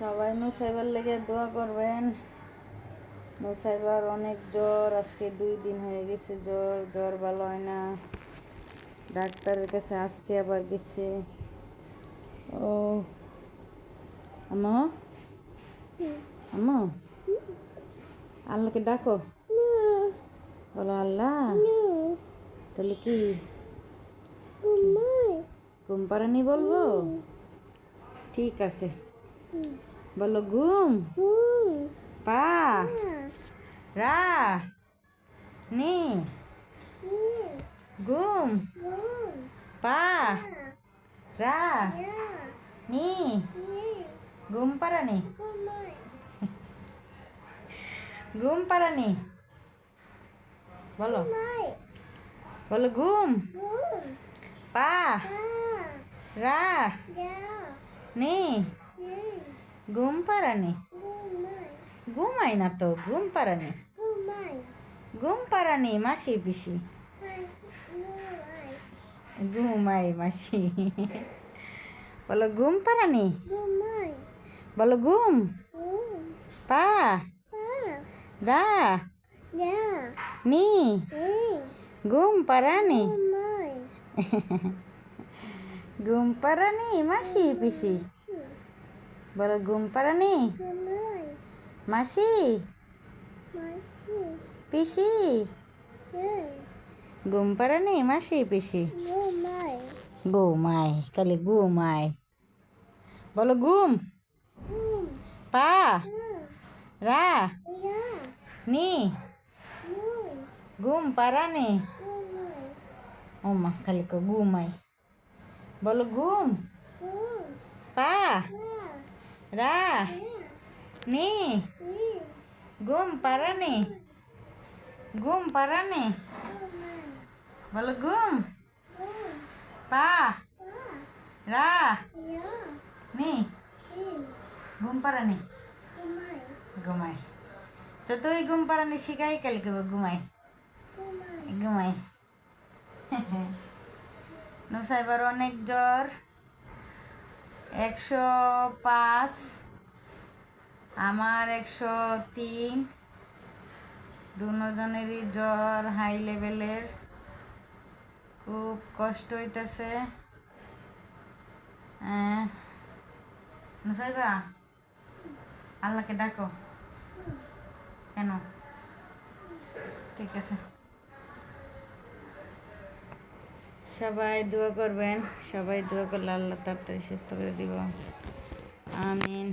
সবাই নুসাইবার লেগে দোয়া করবেন। নুসাইবার অনেক জ্বর, আজকে দুই দিন হয়ে গেছে জ্বর জ্বর ভালো হয় না। ডাক্তারের কাছে আজকে আবার গেছে। ও আমা আমা আল্লাহকে ডাকো। বলো, আল্লাহ? তাহলে কি? ঘুম পাড়ানি বলব? ঠিক আছে। বলো ঘুম। পা। রা। নি। ঘুম। পা। রা। নি। ঘুম পাড়ানি। ঘুম পাড়ানি। বলো। বলো ঘুম। পা। রা। নি। ঘুম পাড়ানি ঘুমাই না তো ঘুম পাড়ানি ঘুম পাড়ানি মাসি পিসি ঘুমাই মাসি বলো ঘুম পাড়ানি বলো ঘুম পা রা নি ঘুম পাড়ানি ঘুম পাড়ানি মাসি পিসি বলো ঘুম পাড়ানি মাসি পিসি ঘুম পাড়ানি মাসি পিসি ঘুমাই খালি ঘুমাই বলো ঘুম পা রা নি ঘুম পাড়ানি ও মা খালি কো ঘুমাই বলো ঘুম পা রা নি ঘুম পাড়ানি ঘুম পাড়ানি বলো ঘুম পা রা নি ঘুম পাড়ানি ঘুমাই যতই ঘুম পাড়ানি শিখাই কালি কবে ঘুমাই ঘুমাই নসাইবার অনেক জ্বর একশো পাঁচ, আমার একশো তিন, দুজনেরই জ্বর হাই লেভেলের। খুব কষ্ট হইতেছে। নসাইবা আল্লাহকে ডাকো। কেন? ঠিক আছে। সবাই দোয়া করবেন সবাই দোয়া করলে আল্লাহ তাড়াতাড়ি সুস্থ করে দিব। আমিন।